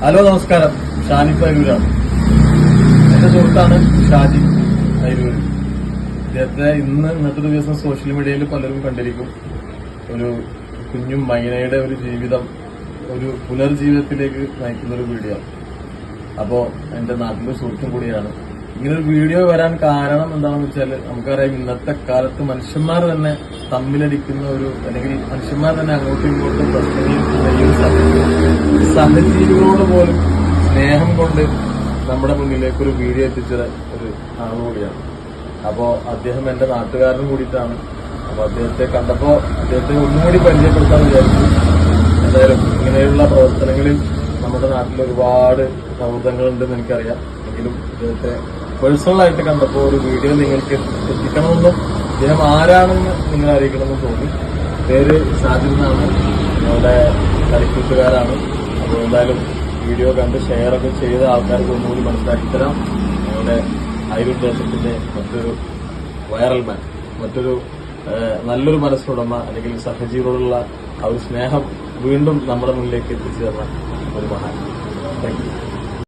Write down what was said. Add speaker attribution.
Speaker 1: Hello നമസ്കാരം. ഷാനിഫ് അരൂരാണ് എന്റെ സുഹൃത്താണ് ഷാജി അരൂർ ഇദ്ദേഹത്തെ ഇന്ന് ഇന്നത്തെ ദിവസം സോഷ്യൽ മീഡിയയിൽ പലരും കണ്ടിരിക്കും. ഒരു കുഞ്ഞും മൈനയുടെ ഒരു ജീവിതം ഒരു പുനർജീവിതത്തിലേക്ക് നയിക്കുന്ന ഒരു വീഡിയോ അപ്പോ എന്റെ നാട്ടിലെ സുഹൃത്തും കൂടിയാണ്. ഇങ്ങനെ ഒരു വീഡിയോ വരാൻ കാരണം എന്താണെന്ന് വെച്ചാൽ നമുക്കറിയാം ഇന്നത്തെ കാലത്ത് മനുഷ്യന്മാർ തന്നെ തമ്മിലടിക്കുന്ന ഒരു അല്ലെങ്കിൽ മനുഷ്യന്മാർ തന്നെ അങ്ങോട്ടും ഇങ്ങോട്ടും പ്രശ്നങ്ങൾ ഒരു സഹജീവികളോട് പോലും സ്നേഹം കൊണ്ട് നമ്മുടെ മുന്നിലേക്ക് ഒരു വീഡിയോ എത്തിച്ച ഒരു ആളുകൂടിയാണ് അപ്പോ അദ്ദേഹം എന്റെ നാട്ടുകാരനും കൂടിയിട്ടാണ്. അപ്പൊ അദ്ദേഹത്തെ കണ്ടപ്പോ അദ്ദേഹത്തെ ഒന്നുകൂടി പരിചയപ്പെടുത്താൻ വിചാരിച്ചു. എന്തായാലും ഇങ്ങനെയുള്ള പ്രവർത്തനങ്ങളിൽ നമ്മുടെ നാട്ടിൽ ഒരുപാട് സൗഹൃദങ്ങളുണ്ടെന്ന് എനിക്കറിയാം. എങ്കിലും ഇദ്ദേഹത്തെ പേഴ്സണലായിട്ട് കണ്ടപ്പോൾ ഒരു വീഡിയോ നിങ്ങൾക്ക് എത്തിക്കണമെന്നും ഇദ്ദേഹം ആരാണെന്ന് നിങ്ങൾ അറിയിക്കണമെന്ന് തോന്നി. പേര് ഷാജിദ് എന്നാണ്. ഞങ്ങളുടെ കളിക്കൂട്ടുകാരാണ്. അപ്പോൾ എന്തായാലും വീഡിയോ കണ്ട് ഷെയറൊക്കെ ചെയ്ത് ആൾക്കാർക്ക് ഒന്നുകൂടി മനസ്സിലാക്കി തരാം. ഞങ്ങളുടെ അയലൂർ ദേശത്തിന്റെ മറ്റൊരു വൈറൽ മാൻ മറ്റൊരു നല്ലൊരു മനസ്സുടമ അല്ലെങ്കിൽ സഹജീവികളോടുള്ള ആ ഒരു സ്നേഹം വീണ്ടും നമ്മുടെ മുന്നിലേക്ക് എത്തിച്ചു തന്ന ഒരു മഹാൻ. Thank you